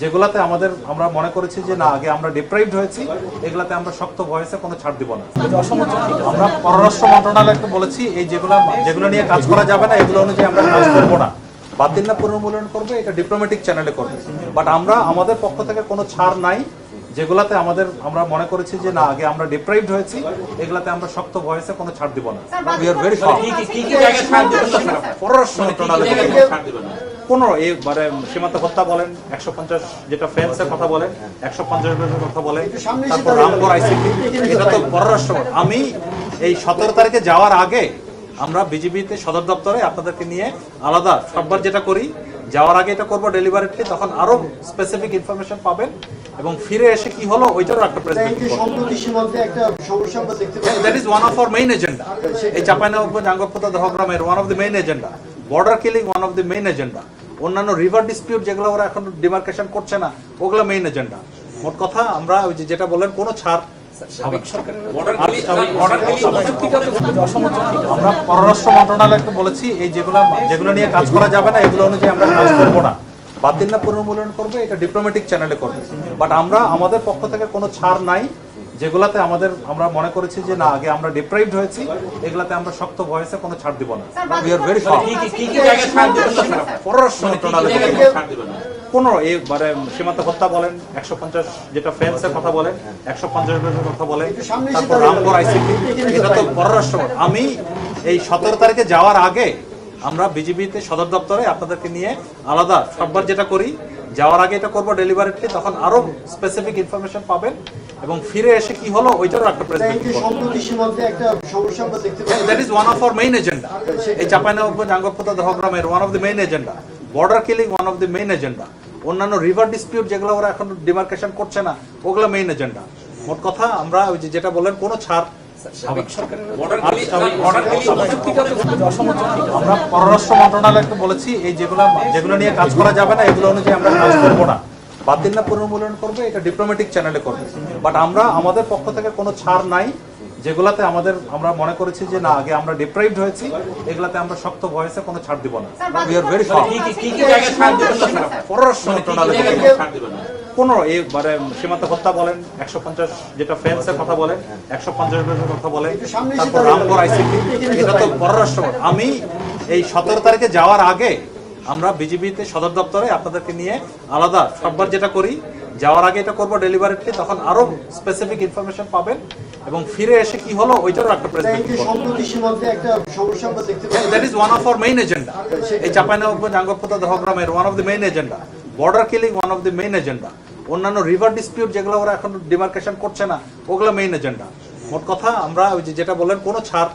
যেগুলাতে আমাদের আমরা মনে করেছি যে না আগে আমরা ডিপ্রাইভড হয়েছি এগুলাতে আমরা শক্ত ভয়েসে কোনো ছাড় দিব না। আমরা পররাষ্ট্র মন্ত্রণালয়কে বলেছি এই যেগুলো যেগুলো নিয়ে কাজ করা যাবে না এগুলো অনুযায়ী আমরা কাজ করব না। বাতিল না পুনর্মূল্যায়ন করবে এটা ডিপ্লোম্যাটিক চ্যানেলে করবে। বাট আমরা আমাদের পক্ষ থেকে কোনো ছাড় নাই যেগুলাতে আমাদের আমরা মনে করেছি যে না আগে আমরা ডিপ্রাইভড হয়েছি এগুলাতে আমরা শক্ত ভয়েসে কোনো ছাড় দিব না। উই আর ভেরি কি কি কি কি ছাড় দিবেন? না পররাষ্ট্র মানে মন্ত্রণালয় পনেরো এই মানে সীমান্ত হত্যা বলেন একশো পঞ্চাশ যেটা ফেন্সের কথা বলেন একশো পঞ্চাশ এর কথা বলেন তারপর রামপুর আইসিপি এটা তো পররাষ্ট্র আমি এই সতেরো তারিখে যাওয়ার আগে আমরা বিজিবিতে সদর দপ্তরে আপনাদেরকে নিয়ে আলাদা সববার যেটা করি যাওয়ার আগে এটা করব ডেলিভারিটি তখন আরও স্পেসিফিক ইনফরমেশন পাবেন এবং ফিরে এসে কি হলো ওইটারও একটা that is one of our main agenda এই Chapainawabganj Angarpota দহগ্রামের one of the main agenda border killing one of the main agenda অন্যান্য রিভার ডিসপিউট যেগুলো ওরা এখন ডিমার্কেশন করছে না ওগুলো মেইন এজেন্ডা মোট কথা আমরা ওই যেটা বললেন কোনো ছাড় আমরা পররাষ্ট্র মন্ত্রণালয়কে বলেছি এই যেগুলো যেগুলো নিয়ে কাজ করা যাবে না এগুলো অনুযায়ী আমরা কাজ করব না। বাতিল না পুনর্মূল্যায়ন করবে এটা ডিপ্লোম্যাটিক চ্যানেলে করবে। বাট আমরা আমাদের পক্ষ থেকে কোনো ছাড় নাই যেগুলাতে আমাদের আমরা মনে করেছি যে না আগে আমরা ডিপ্রাইভড হয়েছি এগুলাতে আমরা শক্ত ভয়েসে কোনো ছাড় দিব না। We are very? পররাষ্ট্র মানে মন্ত্রণালয়? পনেরো এই মানে সীমান্ত হত্যা বলেন একশো পঞ্চাশ যেটা ফেন্সের কথা বলেন একশো পঞ্চাশ কথা বলেন তারপর রামপুর আইসিপি এটা তো পররাষ্ট্র। আমি এই সতেরো তারিখে যাওয়ার আগে আমরা বিজিবিতে সদর দপ্তরে আপনাদেরকে নিয়ে আলাদা সববার যেটা করি যাওয়ার আগে এটা করব ডেলিভারিটি তখন আরও স্পেসিফিক ইনফরমেশন পাবেন এবং ফিরে এসে কি হলো ওইটারও একটা press that is one of our main agenda এই Chapainawabganj Angarpota দহগ্রামের one of the main agenda border killing one of the main agenda অন্যান্য রিভার ডিসপিউট যেগুলো ওরা এখন ডিমার্কেশন করছে না ওগুলো মেইন এজেন্ডা মোট কথা আমরা ওই যে যেটা বললেন কোনো ছাড় আমরা পররাষ্ট্র মন্ত্রণালয়কে বলেছি এই যেগুলো যেগুলো নিয়ে কাজ করা যাবে না এগুলো অনুযায়ী আমরা কাজ করব না বাতিল না পুনর্মূল্যায়ন করবে এটা ডিপ্লোম্যাটিক চ্যানেলে করবে বাট আমরা আমাদের পক্ষ থেকে কোনো ছাড় নাই যেগুলাতে আমাদের আমরা মনে করেছি যে না আগে আমরা ডিপ্রাইভড হয়েছি এগুলাতে আমরা শক্ত ভয়েসে কোনো ছাড় দিব না উই আর ভেরি কি কি কি কি জায়গায় ছাড় দিবেন না পররাষ্ট্র মানে কি কি মন্ত্রণালয় পনেরো এই মানে সীমান্ত হত্যা বলেন একশো পঞ্চাশ যেটা ফেন্সের কথা বলেন একশো পঞ্চাশ কথা বলেন তারপর রামপুর আইসিপি এটা তো পররাষ্ট্র আমি এই সতেরো তারিখে যাওয়ার আগে আমরা বিজিবিতে সদর দপ্তরে আপনাদেরকে নিয়ে আলাদা সববার যেটা করি যাওয়ার আগে এটা করব ডেলিভারিটি তখন আরও স্পেসিফিক ইনফরমেশন পাবেন এবং ফিরে এসে কি হলো ওইটারও একটা that is one of our main agenda এই Chapainawabganj Angarpota দহগ্রামের one of the main agenda border killing one of the main agenda অন্যান্য রিভার ডিসপিউট যেগুলো ওরা এখন ডিমার্কেশন করছে না ওগুলো মেইন এজেন্ডা মোট কথা আমরা ওই যেটা বললেন কোনো ছাড়